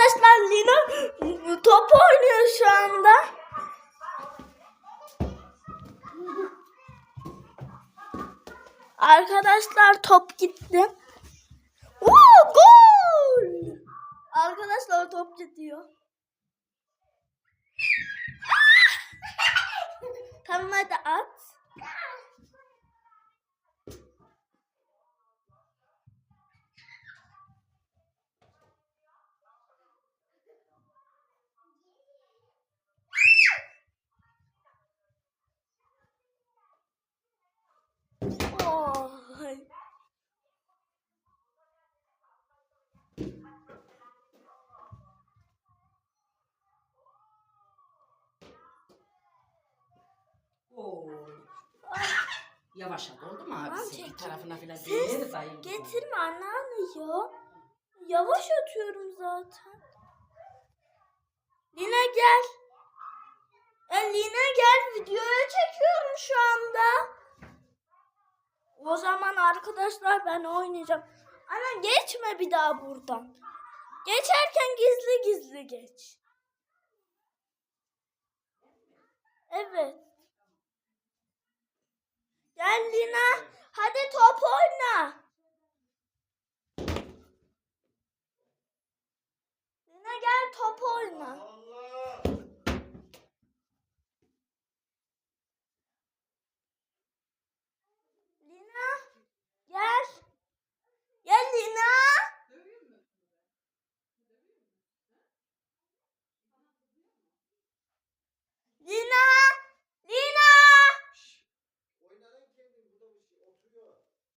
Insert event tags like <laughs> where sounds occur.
Arkadaşlar Lina top oynuyor şu anda. Arkadaşlar top gitti. Oo, gol! Arkadaşlar top gidiyor. <laughs> tamam hadi at. Oo. Yavaş at oldu mu abi? Ben Senin çekeyim. tarafına falan değil dayım. Getirme anneanne ya. Yavaş atıyorum zaten. Lina gel. E, Lina gel videoya çekiyorum şu anda. O zaman arkadaşlar ben oynayacağım. Ana geçme bir daha buradan. Geçerken gizli gizli geç. Evet. Gel Lina. Hadi top oyna. Lina gel top oyna.